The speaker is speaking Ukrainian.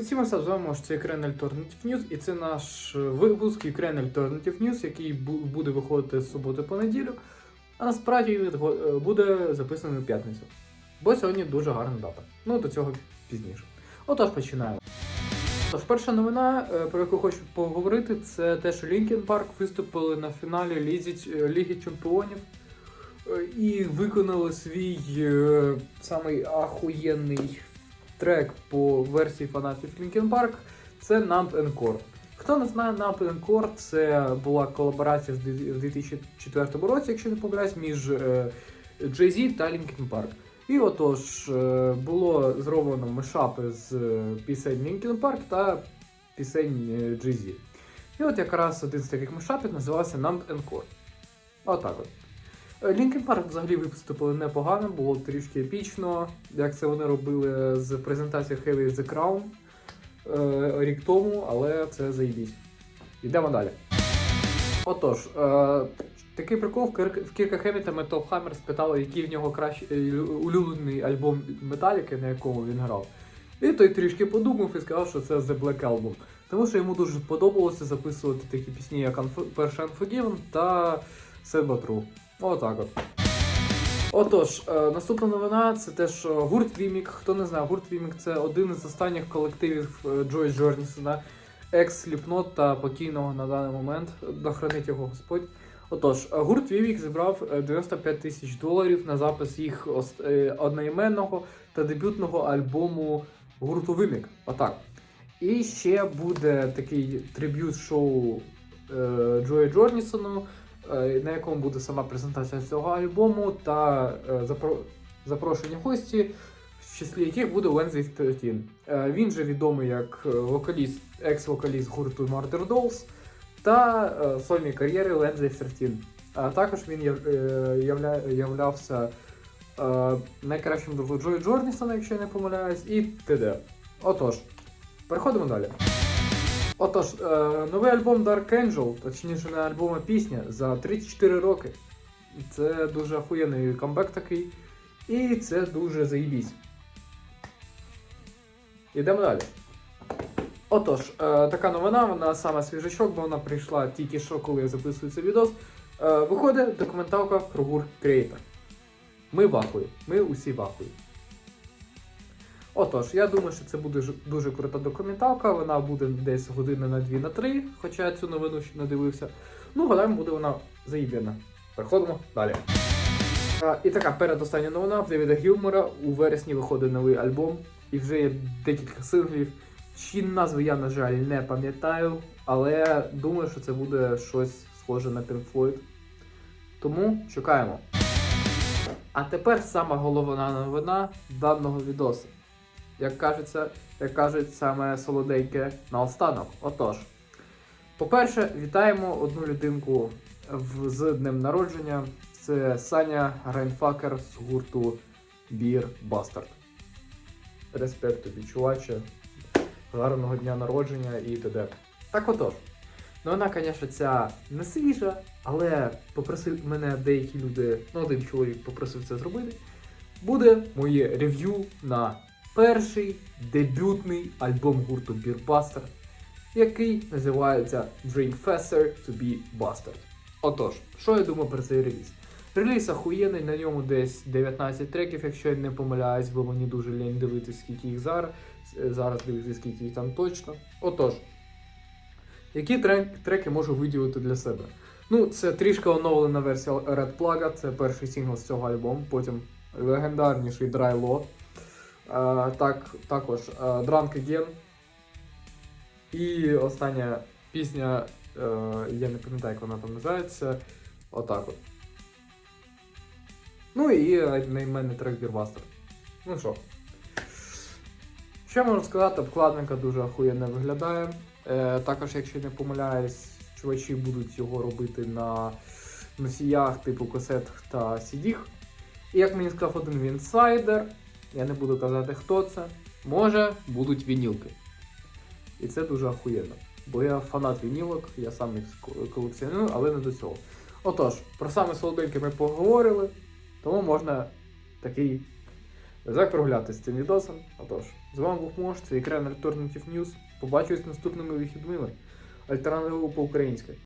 Усім ми знаємо, що це Ukraine Alternative News, і це наш випуск Ukraine Alternative News, який буде виходити з суботи по неділю. А насправді він е, буде записаний у п'ятницю. Бо сьогодні дуже гарна дата. Ну, до цього пізніше. Отож, починаємо. Тож, перша новина, е, про яку хочу поговорити, це те, що Linkin Park виступили на фіналі Лізі, е, Ліги Чемпіонів е, і виконали свій е, самий ахуєнний трек по версії фанатів Linkin Park. Це Numb Encore. Хто не знає, Numb Encore це була колаборація в 2004 році, якщо не помиляюсь, між е, Jay-Z та Linkin Park. І отож, е, було зроблено мешапи з е, пісень Linkin Park та пісень Jay-Z. І от якраз один з таких мешапів називався Numb Encore. Отак от. Linkin Park взагалі виступили непогано, було трішки епічно, як це вони робили з презентації Heavy The Crown е, рік тому, але це заїбісь. Йдемо далі. Отож, е, такий прикол в, Кірка Хеміта Metal Hammer спитали, який в нього кращий е, улюблений альбом Металіки, на якому він грав. І той трішки подумав і сказав, що це The Black Album. Тому що йому дуже подобалося записувати такі пісні, як Unf- перша Unforgiven та Sad But True. Отак от. Отож, е, наступна новина це те, що гурт Вімік. Хто не знає, гурт Вімік це один із останніх колективів е, Джой Джорнсона, екс Сліпнот та покійного на даний момент. Дохранить його Господь. Отож, е, гурт Вівік зібрав е, 95 тисяч доларів на запис їх одноіменного та дебютного альбому гурту Вимік. Отак. І ще буде такий триб'ют-шоу е, Джоя Джорнісону, на якому буде сама презентація цього альбому та е, запро- запрошені гості, в числі яких буде Wednesday 13. Е, Він же відомий як е, вокаліст, екс-вокаліст гурту Murder Dolls та е, сольної кар'єри Wednesday 13. А також він яв- е, явля, являвся е, найкращим другом Джої Джорнісона, якщо я не помиляюсь, і т.д. Отож, переходимо далі. Отож, е, новий альбом Dark Angel, точніше не альбом, а пісня за 34 роки. Це дуже охуєнний камбек такий. І це дуже заїбісь. Ідемо далі. Отож, е, така новина, вона саме свіжачок, бо вона прийшла тільки що, коли я записую цей відос. Е, виходить документалка про гурт Creator. Ми вахуємо. Ми усі вахуємо. Отож, я думаю, що це буде дуже крута документалка. Вона буде десь години на 2 на 3, хоча я цю новину ще не дивився. Ну, гадаємо, буде вона заїбена. Переходимо далі. А, і така передостання новина в Девіда Гілмора. У вересні виходить новий альбом, і вже є декілька синглів. Чиї назви я, на жаль, не пам'ятаю, але думаю, що це буде щось схоже на Pink Floyd. Тому чекаємо. А тепер сама головна новина даного відосу. Як кажеться, як кажуть, саме солоденьке наостанок. Отож. По-перше, вітаємо одну людинку з днем народження. Це Саня Грайнфакер з гурту Beer Bastard. Респект тобі, чуваче. Гарного дня народження і т.д. Так отож. Ну вона, звісно, ця не свіжа, але попросив мене деякі люди, ну один чоловік попросив це зробити. Буде моє рев'ю на перший дебютний альбом гурту Bastard, який називається Drink Faster to be Bastard. Отож, що я думаю про цей реліз? Реліз ахуєнний, на ньому десь 19 треків, якщо я не помиляюсь, бо мені дуже лень дивитися, скільки їх зараз. Зараз дивитися, скільки їх там точно. Отож, які трек, треки можу виділити для себе? Ну, це трішки оновлена версія Red Plug, це перший сингл з цього альбому, потім легендарніший Dry Lot. Е, так, також е, Drunk Again. І остання пісня, е, я не пам'ятаю, як вона там називається. Отак от. Ну і найменний трек Бірбастер. Ну що. Що можу сказати, обкладинка дуже охуєнно виглядає. Е, також, якщо не помиляюсь, чувачі будуть його робити на носіях типу касет та CD. І як мені сказав один інсайдер, я не буду казати, хто це, може будуть вінілки. І це дуже охуєнно. Бо я фанат вінілок, я сам їх колекціоную, але не до цього. Отож, про саме солоденьке ми поговорили, тому можна такий прогуляти з цим відосом? Отож, з вами був Мош, це Ukraine Alternative News. Побачусь наступними вихідними. Альтернативу по-українськи.